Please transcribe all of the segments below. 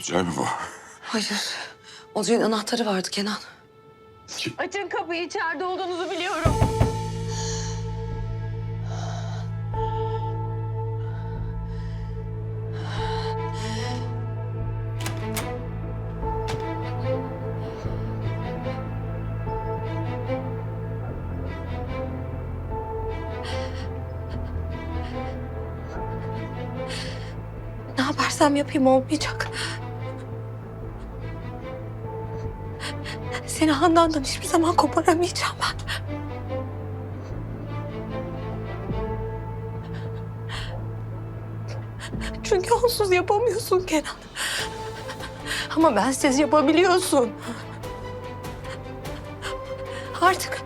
Olcay mı bu? Hayır. Olcay'ın anahtarı vardı Kenan. Açın kapıyı içeride olduğunuzu biliyorum. Ne yaparsam yapayım olmayacak. Seni Handan'dan hiçbir zaman koparamayacağım ben. Çünkü onsuz yapamıyorsun Kenan. Ama bensiz yapabiliyorsun. Artık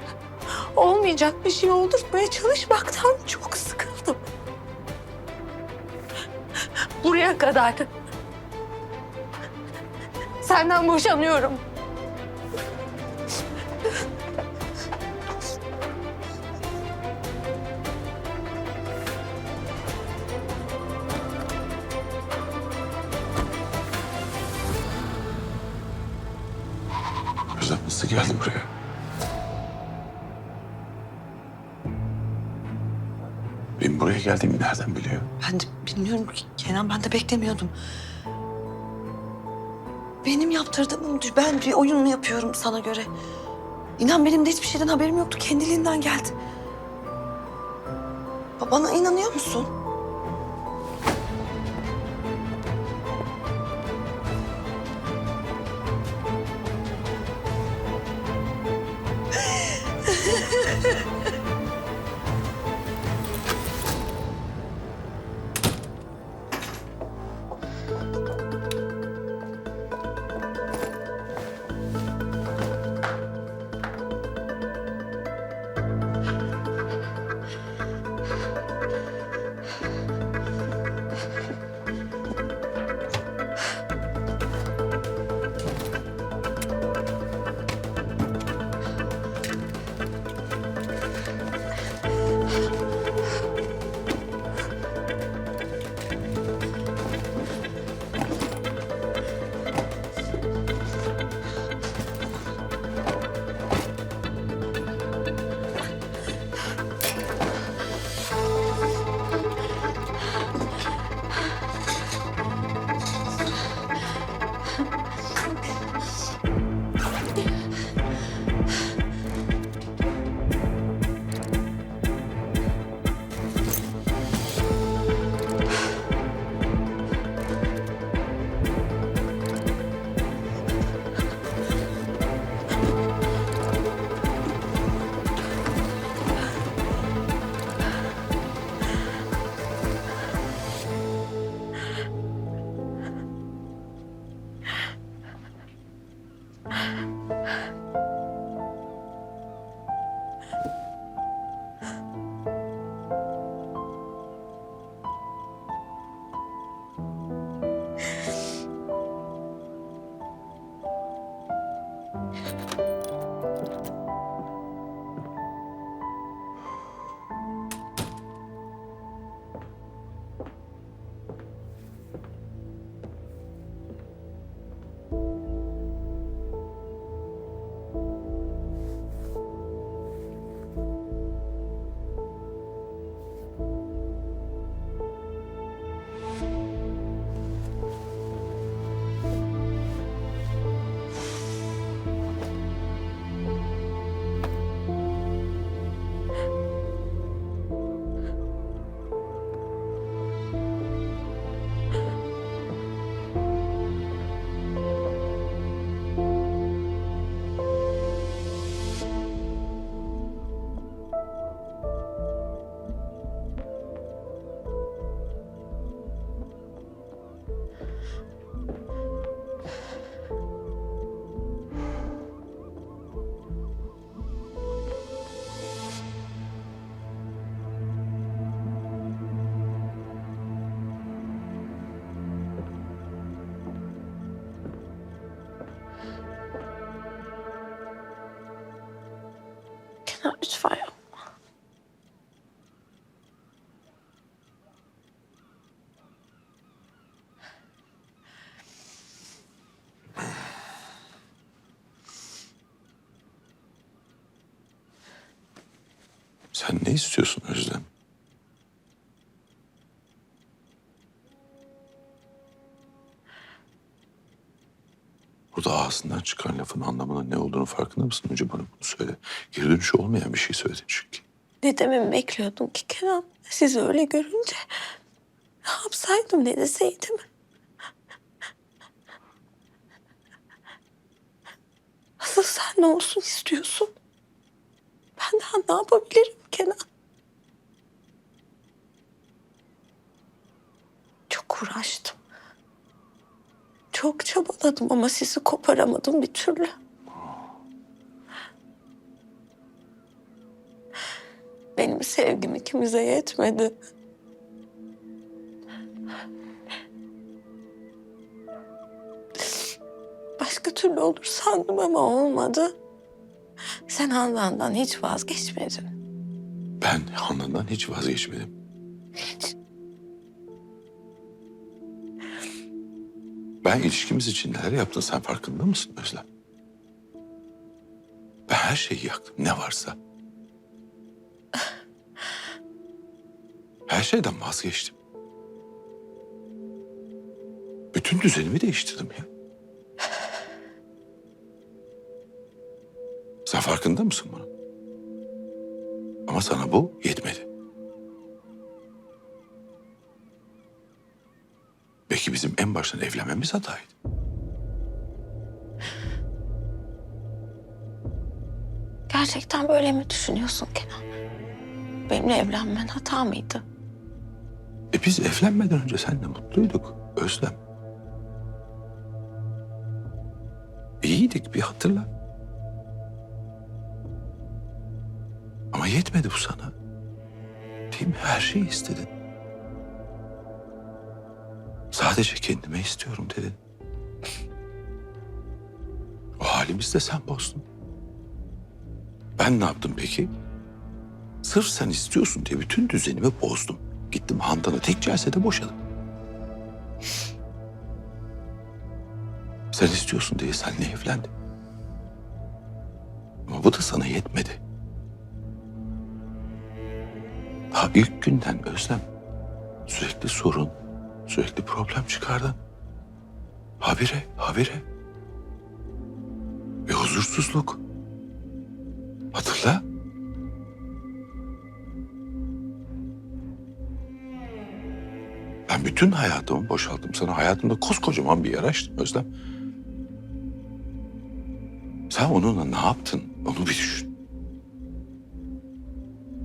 olmayacak bir şey oldurtmaya çalışmaktan çok sıkıldım. Buraya kadar. Senden boşanıyorum. Nasıl geldi buraya? Benim buraya geldiğimi nereden biliyor? Ben de bilmiyorum ki Kenan ben de beklemiyordum. Benim yaptırdığım ben bir oyun mu yapıyorum sana göre? İnan benim de hiçbir şeyden haberim yoktu. Kendiliğinden geldi. Bana inanıyor musun? Kenan Lütfen yapma. Sen ne istiyorsun Özlem? Burada ağzından çıkan lafın anlamının ne olduğunu farkında mısın? Önce bana bunu söyle. Geri dönüşü olmayan bir şey söyledin çünkü. Ne dememi bekliyordum ki Kenan? Sizi öyle görünce ne yapsaydım ne deseydim? Asıl sen ne olsun istiyorsun? Ben daha ne yapabilirim Kenan? Çok uğraştım. Çok çabaladım ama sizi koparamadım bir türlü. Benim sevgim ikimize yetmedi. Başka türlü olur sandım ama olmadı. Sen Handan'dan hiç vazgeçmedin. Ben Handan'dan hiç vazgeçmedim. Ben ilişkimiz için neler yaptın sen farkında mısın Özlem? Ben her şeyi yaktım ne varsa. Her şeyden vazgeçtim. Bütün düzenimi değiştirdim ya. Sen farkında mısın bunun? Ama sana bu yetmedi. Belki bizim en baştan evlenmemiz hataydı. Gerçekten böyle mi düşünüyorsun Kenan? Benimle evlenmen hata mıydı? E biz evlenmeden önce seninle mutluyduk Özlem. İyiydik bir hatırla. Ama yetmedi bu sana. Değil mi? Her şeyi istedin. Sadece kendime istiyorum dedin. O halimizde sen bozdun. Ben ne yaptım peki? Sırf sen istiyorsun diye bütün düzenimi bozdum. Gittim Handan'ı tek celsede boşadım. Sen istiyorsun diye seninle evlendim. Ama bu da sana yetmedi. Daha ilk günden Özlem sürekli sorun, sürekli problem çıkardın. Habire, habire. Ve huzursuzluk. Hatırla. Ben bütün hayatımı boşalttım. Sana hayatımda koskocaman bir yer açtım Özlem. Sen onunla ne yaptın onu bir düşün.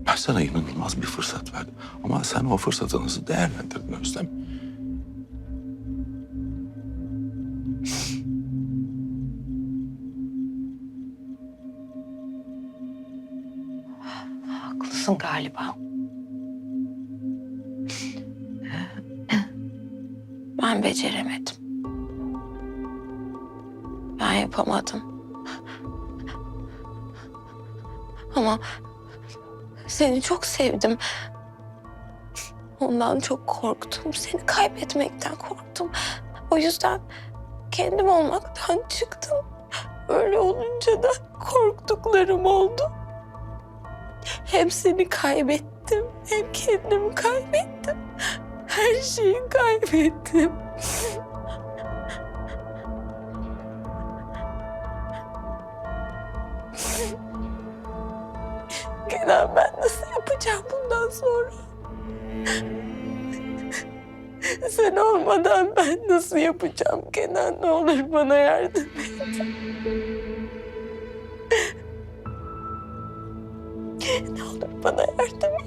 Ben sana inanılmaz bir fırsat verdim. Ama sen o fırsatı nasıl değerlendirdin Özlem? Haklısın galiba. Ben beceremedim. Ben yapamadım. Ama seni çok sevdim. Ondan çok korktum. Seni kaybetmekten korktum. O yüzden kendim olmaktan çıktım. Öyle olunca da korktuklarım oldu. Hem seni kaybettim, hem kendimi kaybettim. Her şeyi kaybettim. Kenan ben nasıl yapacağım bundan sonra? Sen olmadan ben nasıl yapacağım Kenan? Ne olur bana yardım et. Ne olur bana yardım.